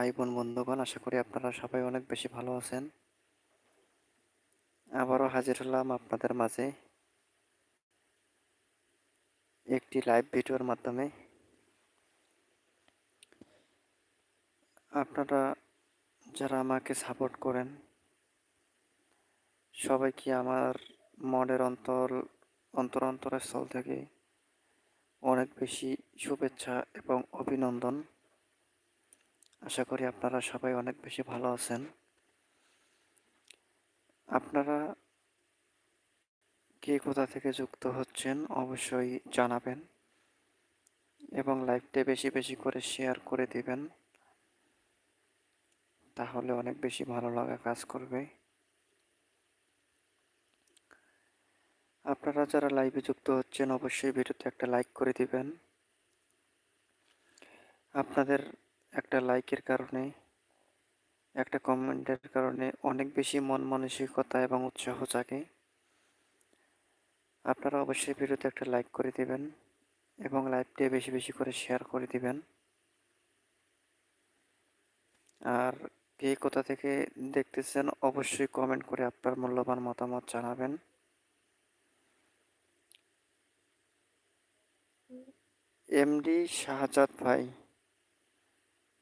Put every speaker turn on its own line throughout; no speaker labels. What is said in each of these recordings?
ভাই বোন বন্ধুগণ, আশা করি আপনারা সবাই অনেক বেশি ভালো আছেন। আবারও হাজির হলাম আপনাদের মাঝে একটি লাইভ ভিডিওর মাধ্যমে। আপনারা যারা আমাকে সাপোর্ট করেন সবাইকে আমার মনের অন্তর অন্তর অন্তরের স্থল থেকে অনেক বেশি শুভেচ্ছা এবং অভিনন্দন। আশা করি আপনারা সবাই অনেক বেশি ভালো আছেন। আপনারা কে কোথা থেকে যুক্ত হচ্ছেন অবশ্যই জানাবেন এবং লাইভটা বেশি বেশি করে শেয়ার করে দিবেন। তাহলে অনেক বেশি ভালো লাগা কাজ করবে। আপনারা যারা লাইভে যুক্ত হচ্ছেন অবশ্যই ভিডিওতে একটা লাইক করে দিবেন। আপনাদের একটা লাইকের কারণে, একটা কমেন্টের কারণে অনেক বেশি মন মানসিকতা এবং উৎসাহ জাগে। আপনারা অবশ্যই ভিডিওতে একটা লাইক করে দিবেন এবং লাইভটি বেশি বেশি করে শেয়ার করে দিবেন। আর কে কোথা থেকে দেখতেছেন অবশ্যই কমেন্ট করে আপনার মূল্যবান মতামত জানাবেন। এমডি শাহজাদ ভাই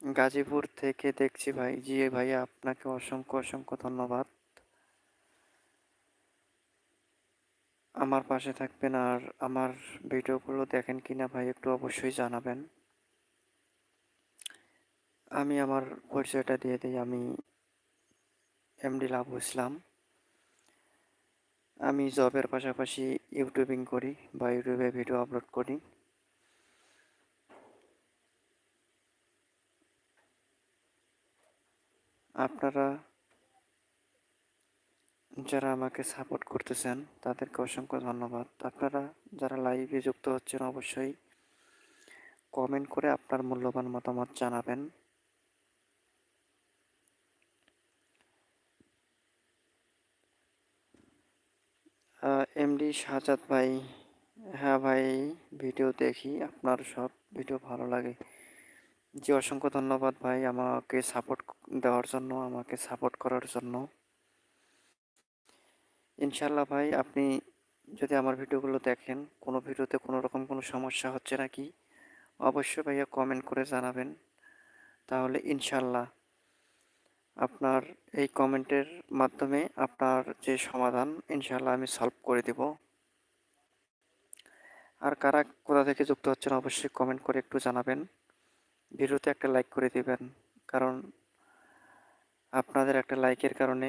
গাজীপুর থেকে দেখছি ভাই, জি ভাই আপনাকে অসংখ্য অসংখ্য ধন্যবাদ। আমার পাশে থাকবেন আর আমার ভিডিওগুলো দেখেন কিনা ভাই, একটু অবশ্যই জানাবেন। আমি আমার পরিচয়টা দিয়ে দিই, আমি এমডি লাভু ইসলাম। আমি জবের পাশাপাশি ইউটিউবিং করি বা ইউটিউবে ভিডিও আপলোড করি। আপনারা যারা আমাকে সাপোর্ট করতেছেন, তাদেরকে অসংখ্য ধন্যবাদ। আপনারা যারা লাইভে যুক্ত হচ্ছেন, অবশ্যই কমেন্ট করে আপনার মূল্যবান মতামত জানাবেন। এমডি শাহজাদ ভাই হ্যাঁ ভাই ভিডিও দেখি, আপনার সব ভিডিও ভালো লাগে। জি, অসংখ্য ধন্যবাদ ভাই আমাকে সাপোর্ট দেওয়ার জন্য, আমাকে সাপোর্ট করার জন্য। ইনশাল্লাহ ভাই, আপনি যদি আমার ভিডিওগুলো দেখেন, কোনো ভিডিওতে কোনো রকম কোনো সমস্যা হচ্ছে নাকি, অবশ্যই ভাইয়া কমেন্ট করে জানাবেন। তাহলে ইনশাল্লাহ আপনার এই কমেন্টের মাধ্যমে আপনার যে সমাধান ইনশাল্লাহ আমি সলভ করে দেব। আর কারা কোথা থেকে যুক্ত হচ্ছেন, অবশ্যই কমেন্ট করে একটু জানাবেন। ভিডিওতে একটা লাইক করে দিবেন। কারণ আপনাদের একটা লাইকের কারণে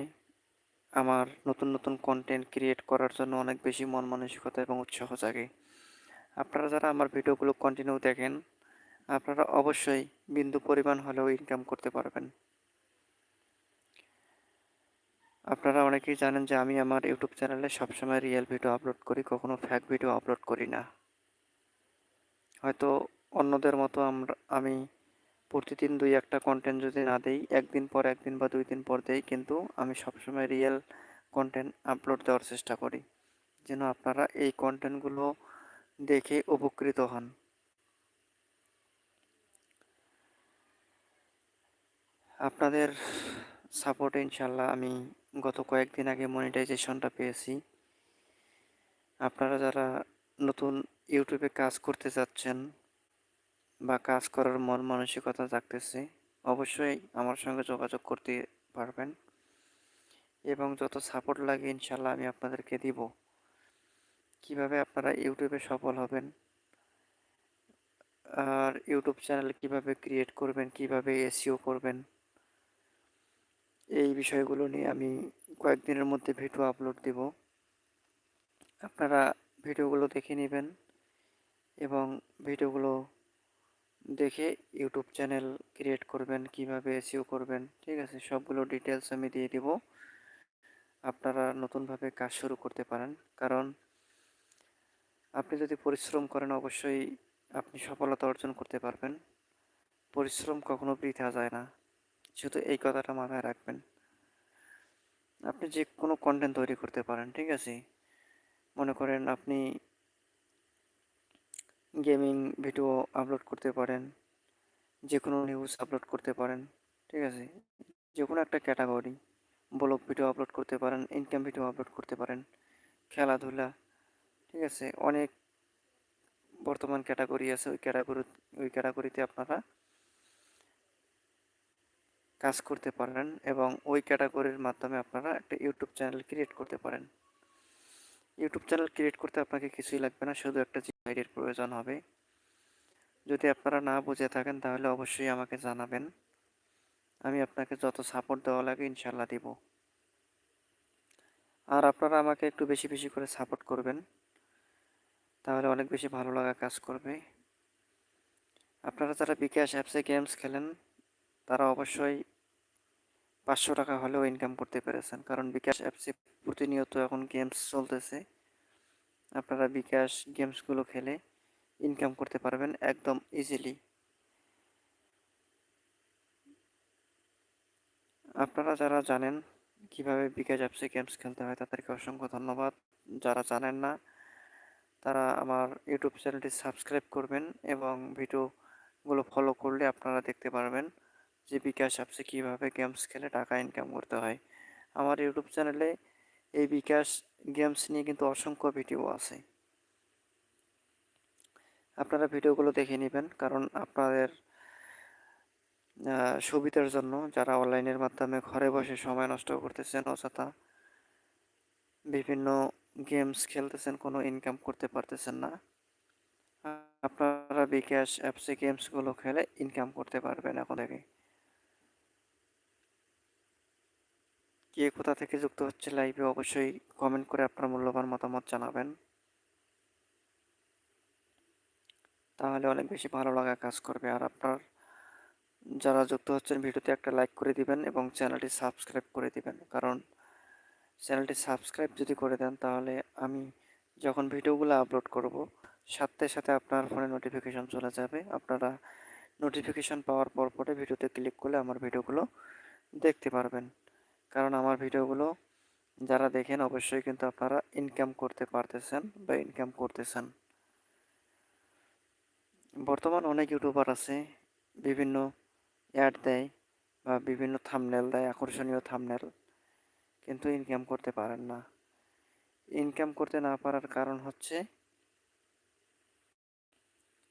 আমার নতুন নতুন কন্টেন্ট ক্রিয়েট করার জন্য অনেক বেশি মন মানসিকতা এবং উৎসাহ জাগে। আপনারা যারা আমার ভিডিওগুলো কন্টিনিউ দেখেন, আপনারা অবশ্যই বিন্দু পরিমাণ হলেও ইনকাম করতে পারবেন। আপনারা অনেকেই জানেন যে আমি আমার ইউটিউব চ্যানেলে সবসময় রিয়েল ভিডিও আপলোড করি, কখনো ফ্যাক ভিডিও আপলোড করি না। হয়তো অন্যদের মতো আমরা, আমি প্রতিদিন দুই একটা কন্টেন্ট যদি না দেই, একদিন পর একদিন বা দুই দিন পর দেই, কিন্তু আমি সবসময় রিয়েল কন্টেন্ট আপলোড দেওয়ার চেষ্টা করি, যেন আপনারা এই কন্টেন্টগুলো দেখে উপকৃত হন। আপনাদের সাপোর্টে ইনশাল্লাহ আমি গত কয়েকদিন আগে মনিটাইজেশনটা পেয়েছি। আপনারা যারা নতুন ইউটিউবে কাজ করতে যাচ্ছেন বা কাজ করার মন মানসিকতা জাগতেছে অবশ্যই আমার সঙ্গে যোগাযোগ করতে পারবেন। এবং যত সাপোর্ট লাগে ইনশাল্লাহ আমি আপনাদেরকে দিব। কীভাবে আপনারা ইউটিউবে সফল হবেন, আর ইউটিউব চ্যানেল কীভাবে ক্রিয়েট করবেন, কীভাবে এসিও করবেন, এই বিষয়গুলো নিয়ে আমি কয়েকদিনের মধ্যে ভিডিও আপলোড দিব। আপনারা ভিডিওগুলো দেখে নেবেন এবং ভিডিওগুলো দেখে ইউটিউব চ্যানেল ক্রিয়েট করবেন, কীভাবে এসিও করবেন, ঠিক আছে? সবগুলো ডিটেলস আমি দিয়ে দিব। আপনারা নতুনভাবে কাজ শুরু করতে পারেন। কারণ আপনি যদি পরিশ্রম করেন, অবশ্যই আপনি সফলতা অর্জন করতে পারবেন। পরিশ্রম কখনো বৃথা যায় না। শুধু এই কথাটা মাথায় রাখবেন। আপনি যে কোনো কন্টেন্ট তৈরি করতে পারেন, ঠিক আছে? মনে করেন আপনি গেমিং ভিডিও আপলোড করতে পারেন যে কোনো নিউজ আপলোড করতে পারেন, ঠিক আছে? যে কোনো একটা ক্যাটাগরি ব্লগ ভিডিও আপলোড করতে পারেন ইনকাম ভিডিও আপলোড করতে পারেন, খেলাধুলা, ঠিক আছে? অনেক বর্তমান ক্যাটাগরি আছে, ওই ক্যাটাগরি ওই ক্যাটাগরিতে আপনারা কাজ করতে পারেন এবং ওই ক্যাটাগরির মাধ্যমে আপনারা একটা ইউটিউব চ্যানেল ক্রিয়েট করতে পারেন। ইউটিউব চ্যানেল ক্রিয়েট করতে আপনাকে কিছুই লাগবে না, শুধু একটা জিমেইলের প্রয়োজন হবে। যদি আপনারা না বুঝে থাকেন, তাহলে অবশ্যই আমাকে জানাবেন। আমি আপনাকে যত সাপোর্ট দেওয়া লাগে ইনশাল্লাহ দিব। আর আপনারা আমাকে একটু বেশি বেশি করে সাপোর্ট করবেন, তাহলে অনেক বেশি ভালো লাগা কাজ করবে। আপনারা যারা বিকাশ অ্যাপসে গেমস খেলেন, তারা অবশ্যই পাঁচশো টাকা হলেও ইনকাম করতে পেরেছেন। কারণ বিকাশ অ্যাপসে প্রতিনিয়ত এখন গেমস চলতেছে। আপনারা বিকাশ গেমসগুলো খেলে ইনকাম করতে পারবেন একদম ইজিলি আপনারা যারা জানেন কীভাবে বিকাশ অ্যাপসে গেমস খেলতে হয়, তাদেরকে অসংখ্য ধন্যবাদ। যারা জানেন না, তারা আমার ইউটিউব চ্যানেলটি সাবস্ক্রাইব করবেন এবং ভিডিওগুলো ফলো করলে আপনারা দেখতে পারবেন। যে বিকাশ অ্যাপসে কীভাবে গেমস খেলে টাকা ইনকাম করতে হয়। আমার ইউটিউব চ্যানেলে এই বিকাশ গেমস নিয়ে কিন্তু অসংখ্য ভিডিও আছে। আপনারা ভিডিওগুলো দেখে নেবেন, কারণ আপনাদের সুবিধার জন্য যারা অনলাইনের মাধ্যমে ঘরে বসে সময় নষ্ট করতেছেন, অযথা বিভিন্ন গেমস খেলতেছেন, কোনো ইনকাম করতে পারতেছেন না, আপনারা বিকাশ অ্যাপসে গেমসগুলো খেলে ইনকাম করতে পারবেন এখন থেকে। কে কোথা থেকে যুক্ত হচ্ছে লাইভে অবশ্যই কমেন্ট করে আপনার মূল্যবান মতামত জানাবেন। তাহলে অনেক বেশি ভালো লাগা কাজ করবে। আর আপনার যারা যুক্ত হচ্ছেন, ভিডিওতে একটা লাইক করে দিবেন এবং চ্যানেলটি সাবস্ক্রাইব করে দিবেন। কারণ চ্যানেলটি সাবস্ক্রাইব যদি করে দেন, তাহলে আমি যখন ভিডিওগুলো আপলোড করব, সাথে সাথে আপনার ফোনে নোটিফিকেশন চলে যাবে। আপনারা নোটিফিকেশন পাওয়ার পর পরে ভিডিওতে ক্লিক করলে আমার ভিডিওগুলো দেখতে পারবেন। কারণ আমার ভিডিওগুলো যারা দেখেন অবশ্যই কিন্তু আপনারা ইনকাম করতে পারতেছেন বা ইনকাম করতেছেন। বর্তমান অনেক ইউটিউবার আছে, বিভিন্ন অ্যাড দেয় বা বিভিন্ন থামনেল দেয়, আকর্ষণীয় থামনেল কিন্তু ইনকাম করতে পারেন না। ইনকাম করতে না পারার কারণ হচ্ছে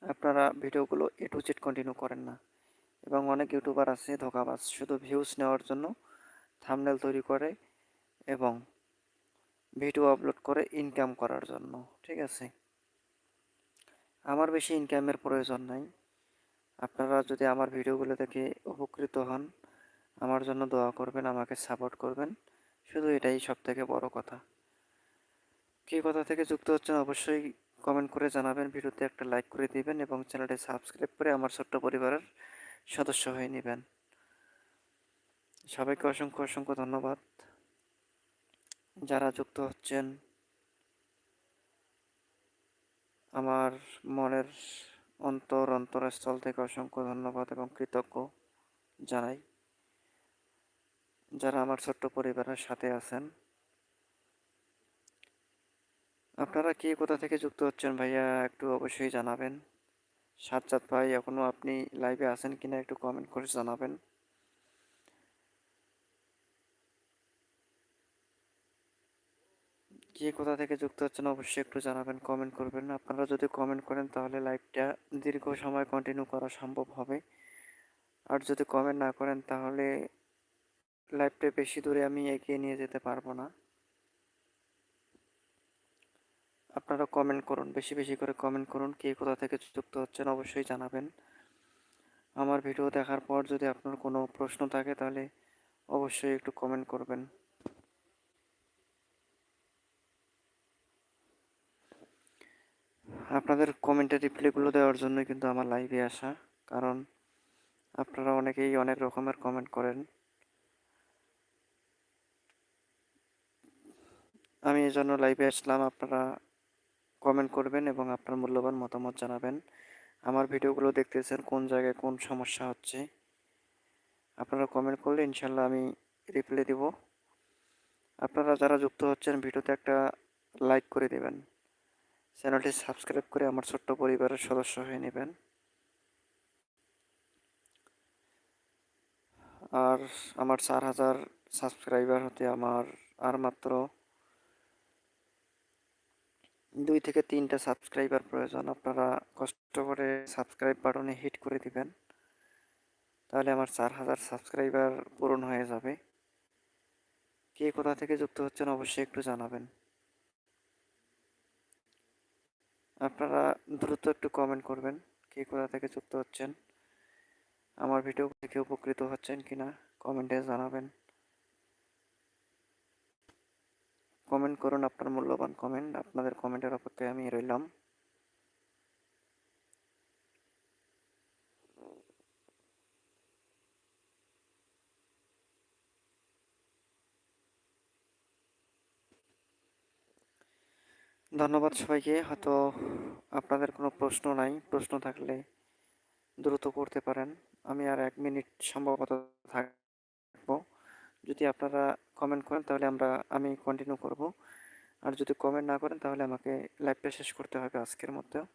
আপনারা ভিডিওগুলো এ টু জেড কন্টিনিউ করেন না। এবং অনেক ইউটিউবার আছে ধোকাবাজ, শুধু ভিউজ নেওয়ার জন্য থামনেল তৈরি করে এবং ভিডিও আপলোড করে ইনকাম করার জন্য, ঠিক আছে? আমার বেশি ইনকামের প্রয়োজন নাই। আপনারা যদি আমার ভিডিওগুলো দেখে উপকৃত হন, আমার জন্য দোয়া করবেন, আমাকে সাপোর্ট করবেন। শুধু এটাই সব থেকে বড় কথা। কী কথা থেকে যুক্ত হচ্ছেন অবশ্যই কমেন্ট করে জানাবেন। ভিডিওতে একটা লাইক করে দিবেন এবং চ্যানেলটি সাবস্ক্রাইব করে আমার ছোট্ট পরিবারের সদস্য হয়ে নেবেন। সবাইকে অসংখ্য অসংখ্য ধন্যবাদ। যারা যুক্ত হচ্ছেন, আমার মনের অন্তর অন্তরস্থল থেকে অসংখ্য ধন্যবাদ এবং কৃতজ্ঞ জানাই। যারা আমার ছোট্ট পরিবারের সাথে আছেন, আপনারা কে কোথা থেকে যুক্ত হচ্ছেন ভাইয়া একটু অবশ্যই জানাবেন। সাত ভাই এখনও আপনি লাইভে আছেন কিনা একটু কমেন্ট করে জানাবেন। কে কোথা থেকে যুক্ত হচ্ছেন অবশ্যই একটু জানাবেন কমেন্ট করবেন। আপনারা যদি কমেন্ট করেন তাহলে লাইভটা দীর্ঘ সময় কন্টিনিউ করা সম্ভব হবে। আর যদি কমেন্ট না করেন তাহলে লাইভটা বেশি দূরে আমি এগিয়ে নিয়ে যেতে পারব না। আপনারা কমেন্ট করুন, বেশি বেশি করে কমেন্ট করুন, কে কোথা থেকে যুক্ত হচ্ছেন অবশ্যই জানাবেন। আমার ভিডিও দেখার পর যদি আপনার কোনো প্রশ্ন থাকে তাহলে অবশ্যই একটু কমেন্ট করবেন। আপনাদের কমেন্টের রিপ্লাইগুলো দেওয়ার জন্যই কিন্তু আমার লাইভে আসা। কারণ আপনারা অনেকেই অনেক রকমের কমেন্ট করেন। আমি এই জন্য লাইভে আসলাম, আপনারা কমেন্ট করবেন এবং আপনার মূল্যবান মতামত জানাবেন। আমার ভিডিওগুলো দেখতেছেন কোন জায়গায় কোন সমস্যা হচ্ছে। আপনারা কমেন্ট করলে ইনশাল্লাহ আমি রিপ্লাই দেব। আপনারা যারা যুক্ত হচ্ছেন, ভিডিওতে একটা লাইক করে দেবেন। চ্যানেলটি সাবস্ক্রাইব করে আমার ছোট্ট পরিবারের সদস্য হয়ে নেবেন। আর আমার চার হাজার সাবস্ক্রাইবার হতে আমার আর মাত্র দুই থেকে তিনটা সাবস্ক্রাইবার প্রয়োজন। আপনারা কষ্ট করে সাবস্ক্রাইব বাটনে হিট করে দিবেন, তাহলে আমার চার হাজার সাবস্ক্রাইবার পূরণ হয়ে যাবে। কে কোথা থেকে যুক্ত হচ্ছেন অবশ্যই একটু জানাবেন। আপনারা দ্রুত একটু কমেন্ট করবেন, কে কোথা থেকে যুক্ত হচ্ছেন, আমার ভিডিও দেখে উপকৃত হচ্ছেন কি না কমেন্টে জানাবেন। কমেন্ট করুন আপনার মূল্যবান কমেন্ট আপনাদের কমেন্টের অপেক্ষায় আমি রইলাম। ধন্যবাদ সবাইকে। হয়তো আপনাদের কোনো প্রশ্ন নাই। প্রশ্ন থাকলে দ্রুত করতে পারেন। আমি আর এক মিনিট সম্ভবত থাকব। যদি আপনারা কমেন্ট করেন তাহলে আমরা, আমি কন্টিনিউ করব। আর যদি কমেন্ট না করেন তাহলে আমাকে লাইভটা শেষ করতে হবে আজকের মধ্যেও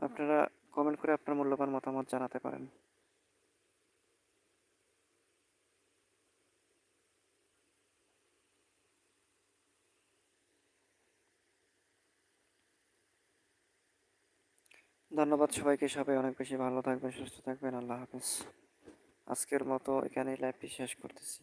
আপনারা কমেন্ট করে আপনার মূল্যবান মতামত জানাতে পারেন। ধন্যবাদ সবাইকে। সবাই অনেক বেশি ভালো থাকবেন, সুস্থ থাকবেন। আল্লাহ হাফিজ। আজকের মতো এখানেই লাইভটি শেষ করতেছি।